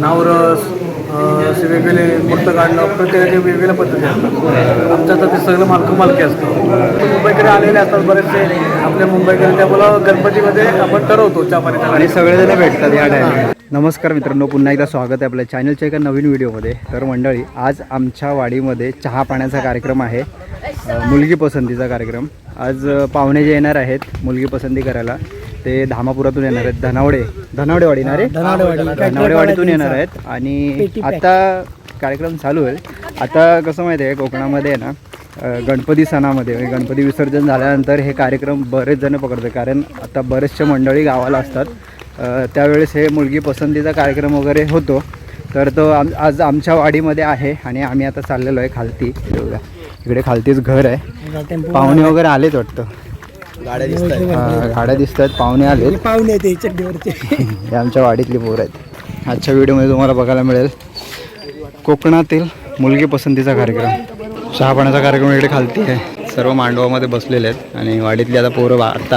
नवरस असे वेगवेगळे मूर्त काढणं प्रत्येकाच्या वेगवेगळ्या पद्धती असतात. आमच्या तर ते सगळं मालक मालकी असतं. मुंबईकडे आलेले असतात बरेचसे. आपल्या मुंबईकडे त्यामुळं गणपतीमध्ये आपण ठरवतो चहा आणि सगळेजण भेटतात या टायमाला. नमस्कार मित्रांनो पुन्हा एकदा स्वागत आहे आपल्या चॅनलच्या एका नवीन व्हिडिओमध्ये. तर मंडळी आज आमच्या वाडीमध्ये चहा पाण्याचा कार्यक्रम आहे. मुलगी पसंतीचा कार्यक्रम. आज पाहुणे जे येणार आहेत मुलगी पसंती करायला. ते धामापुरातून येणार आहेत धनावडे. धनावडेवाडी ना रे धनावडेवाडीतून येणार आहेत. आणि आता कार्यक्रम चालू आहे आता कसं माहिती आहे कोकणामध्ये ना गणपती सणामध्ये म्हणजे गणपती विसर्जन झाल्यानंतर हे कार्यक्रम बरेच जण पकडतात. कारण आता बरेचशे मंडळी गावाला असतात. त्यावेळेस हे मुलगी पसंतीचा कार्यक्रम वगैरे होतो. तर तो आम आज आमच्या वाडीमध्ये आहे आणि आम्ही आता चाललेलो आहे खालती. इकडे खालतीच घर आहे. पाहुणे वगैरे आलेत वाटतं. गाड्या दिसतात गाड्या दिसतात पाहुणे आलेत. पाहुणे ते चड्डीवरचे हे आमच्या वाडीतली पोरं आहेत. आजच्या व्हिडिओमध्ये तुम्हाला बघायला मिळेल कोकणातील मुलगी पसंतीचा कार्यक्रम. चहापाण्याचा कार्यक्रम इकडे खालती आहे. सर्व मांडवामध्ये बसलेले आहेत आणि वाडीतली आता पोरं वाढता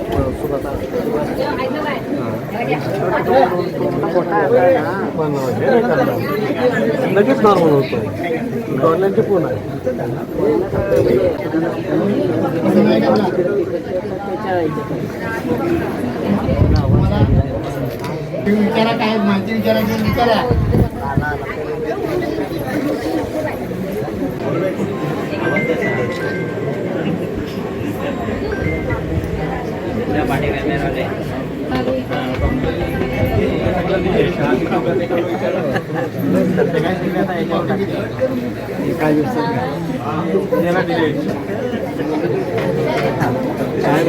लगेच नॉर्मल लगेच नॉर्मल होतो ऑनलाईनचे फोन आहे विचारा काय माहिती विचारायची विचारा.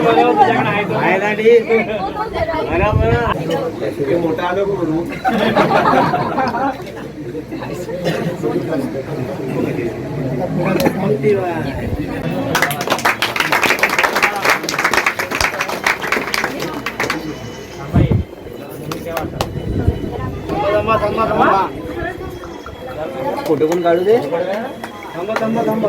बरोबर आले काय फोटो पण काढू दे. थांबा थांबा थांबा.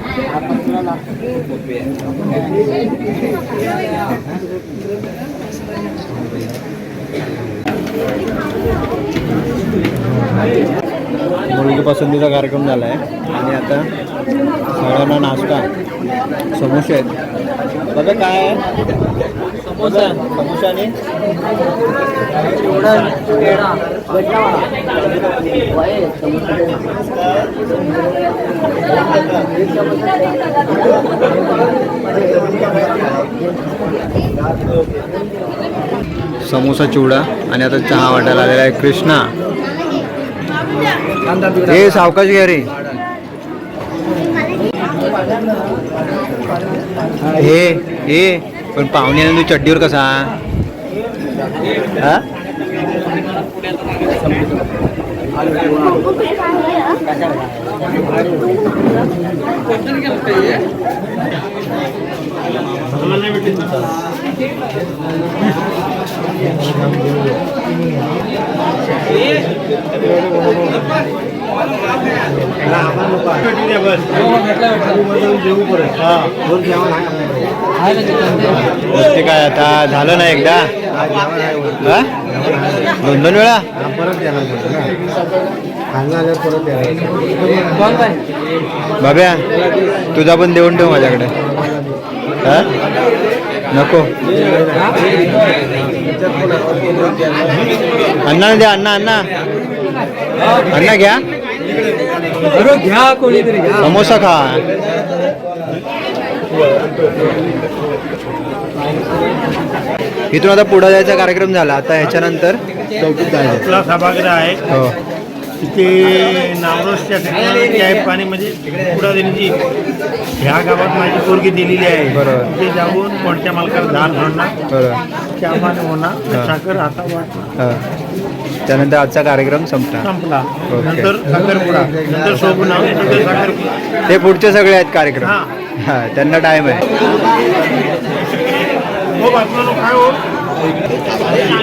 मुलगी पसंतीचा कार्यक्रम झाला आहे आणि आता सगळ्यांना नाश्ता समोसे आहेत. बघा काय आहे. समोसा. समोसा आणि? समोसा. चिवडा आणि आता चहा वाटायला आलेला आहे कृष्णा. हे सावकाश घ्या रे. हे हे. पण पाहुण्यानं तू चड्डीवर कसा हा ते काय आता? झालं ना एकदा? दोन दोन वेळा? बाब्या तुझा पण देऊन ठेव माझ्याकडे? नको. अण्णा द्या अण्णा अण्णा. अण्णा घ्या. घ्या कोणीतरी घ्या. समोसा खा. इथून आता पुढे जायचा कार्यक्रम झाला. आता ह्याच्यानंतर चौकीत जायचं आपला सभागृह आहे. हो. तिथे नावरोसच्या ठिकाणी आहे पाणी म्हणजे पुढा देण्याची ह्या गावात माझी पोरगी दिलेली आहे. बरोबर. जाऊन कोणत्या मालकाला धान भरणार बरोबर. होणार. हा. साखर हाता वाटणार. हा. त्यानंतर आजचा कार्यक्रम संपला संपला. ओके. नंतर साखरपुडा. नंतर शोभनाव नंतर साखरपुडा. ते पुढचे सगळे आहेत कार्यक्रम. हा. हा त्यांना टाइम आहे. हो काय हो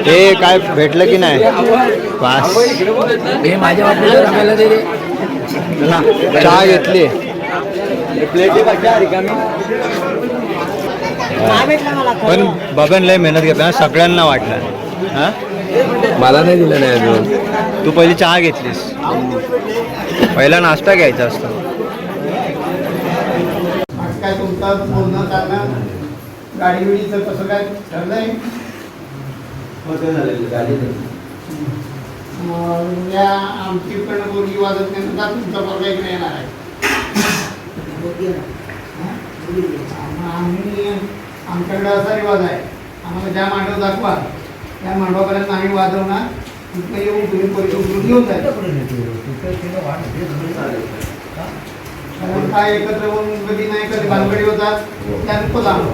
हे काय भेटलं की नाही? पास हे माझ्या वाटलं चहा घेतली. पण बबन लय मेहनत घेतला ना, सगळ्यांना वाटलं. हा? मला नाही दिलं नाही अजून. तू पहिली चहा घेतलीस. पहिला नाश्ता घ्यायचा असतो. तुमचं बोलणं चालणं गाडी बिडीचं कसं काय ठरलंय? मग या आमचीकडनं बोलगी वाजत नाही तुमचा पोरगा इकडे येणार आहे. मग आम्ही आमच्याकडे असा रिवाज आहे. आम्हाला ज्या मांडव दाखवा त्या मांडवापर्यंत आम्ही वाजवणार. तिथं येऊन तुम्ही पैसे उचलून घेऊन जायचं. कारण काय एकत्र होऊन कधी नाही कधी भानगडी होतात त्यानं लांब.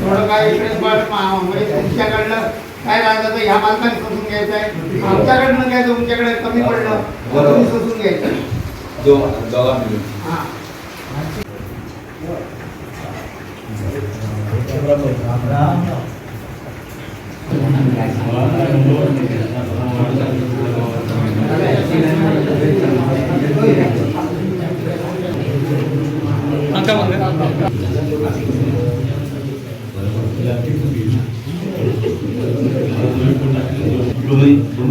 थोडं काय इकडेच म्हणजे तुमच्याकडनं काय राहिलं तर ह्या मालकाने सोसून घ्यायचं आहे? आमच्याकडनं काय तुमच्याकडे कमी पडलं? तुम्ही सोसून घ्यायचं. हां. 刚刚吗？罗门，罗门。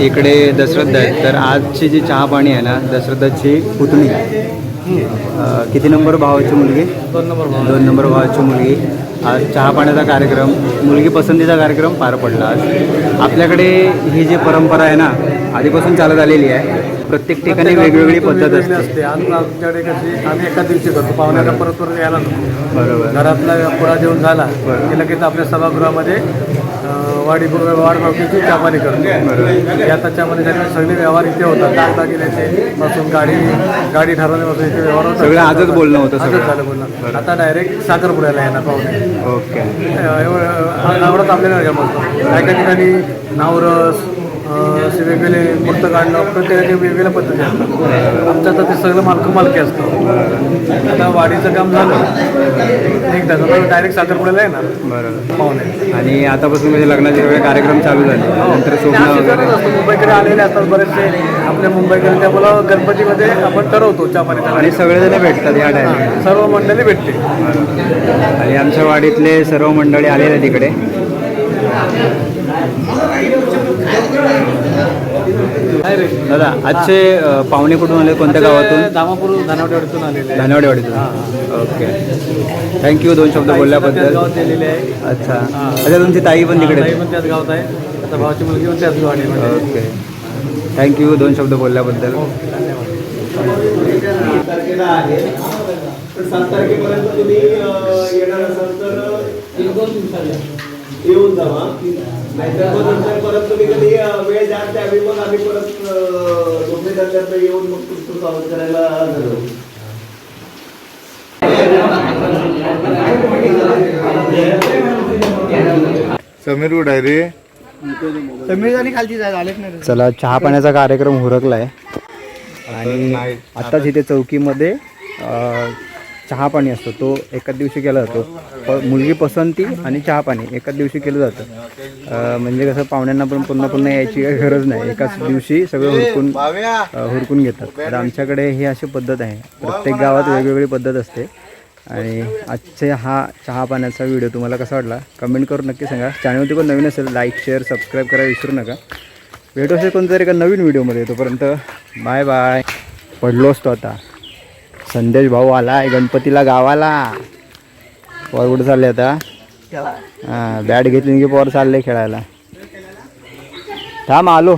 इकडे दशरथ आहेत. तर आजची जी चहा पाणी आहे ना दशरथाची पुतणी. किती नंबर भावाची मुलगी? दोन नंबर दोन नंबर भावाची मुलगी. आज चहा पाण्याचा कार्यक्रम मुलगी पसंतीचा कार्यक्रम पार पडला आज. आपल्याकडे ही जी परंपरा आहे ना आधीपासून चालत आलेली आहे. प्रत्येक ठिकाणी वेगवेगळी पद्धत असते. आज आमच्याकडे कशी आम्ही एका दिवशी करतो. पाहुण्याला परत परत यायला बरोबर. घरातला पुढा जेवण झाला. की लगेच आपल्या सभागृहामध्ये वाडी वाढ मावकीची चापानी करतो. बरोबर. या त्याच्यामध्ये सगळे सगळे व्यवहार इथे होतात. दागदागिन्याचे पासून गाडी गाडी ठरवण्यापासून इथे व्यवहार होतात. सगळं आजच बोलणं होतं सगळं. झालं बोलणं. आता डायरेक्ट साखरपुड्याला येणार पाहुणे. ओके. एवढं नावरस आपल्याला जमवतो काही काही ठिकाणी नावरस असे वेगवेगळे मूर्त काढणं प्रत्येकाच्या वेगवेगळ्या पद्धती असतात. आमच्या तर ते सगळं मालक मालकी असतं. आता वाडीचं काम झालं. एक तर डायरेक्ट साखरपुड्याला येणार. बरोबर. पाहुणे. आणि आतापासून म्हणजे लग्नाचे सगळे कार्यक्रम चालू झाले. नंतर स्वप्न आमचे वगैरे. असतं. मुंबईकडे आलेले असतात बरेचसे. आपल्या मुंबईकडे त्यामुळं गणपतीमध्ये आपण ठरवतो चहा आणि सगळेजण भेटतात या टायमिंग सर्व मंडळी भेटते आणि आमच्या वाडीतले सर्व मंडळी आलेले तिकडे. दादा आजचे अ, पाहुणे कुठून आले? कोणत्या गावातून? धामापूर धानावडेवाडीतून आलेले. आहे. धनवाडेवाडीतून ओके. थँक्यू दोन शब्द बोलल्याबद्दल. गावात दिलेले आहे. अच्छा. अच्छा तुमची ताई पण तिकडे? ताई पण त्याच गावात आहे. आता भावाची मुलगी पण त्याच गावात ओके. थँक्यू दोन शब्द बोलल्याबद्दल. तारखेला आहे तर सात तारखेपर्यंत तुम्ही अं, येणार असाल तर येऊन जावा. नाहीतर मग नंतर परत तुम्ही कधी अं, वेळ द्याल त्यावेळी मग आम्ही परत अं, दोन्ही दरम्यान येऊन मग तुमचं स्वागत करायला ठरवू समीर कुठं आहे रे? चला चहा पाण्याचा कार्यक्रम हुरकलाय. आणि आत्ताच इथे चौकीमध्ये अ, चहा पाणी असतो तो एकाच दिवशी केला जातो. प मुलगी पसंती आणि चहा पाणी एकाच दिवशी केलं जातं. म्हणजे कसं पाहुण्यांना पण पुन्हा पुन्हा यायची काही गरज नाही. एकाच दिवशी सगळं हुरकून हुरकून घेतात. तर आमच्याकडे ही अशी पद्धत आहे. प्रत्येक गावात वेगवेगळी पद्धत असते. आणि आजचे हा चहा पाण्याचा व्हिडिओ तुम्हाला कसा वाटला कमेंट करून नक्की सांगा. चॅनलवरती पण नवीन असेल लाईक शेअर सबस्क्राईब करायला विसरू नका. भेटू असेल कोणतरी एका नवीन व्हिडिओमध्ये. तोपर्यंत बाय बाय. पडलो असतो आता. संदेश भाऊ आलाय गणपतीला गावाला. पोर कुठं चालले आता? हां बॅट घेतली की पोर चालले खेळायला. थांब आलो.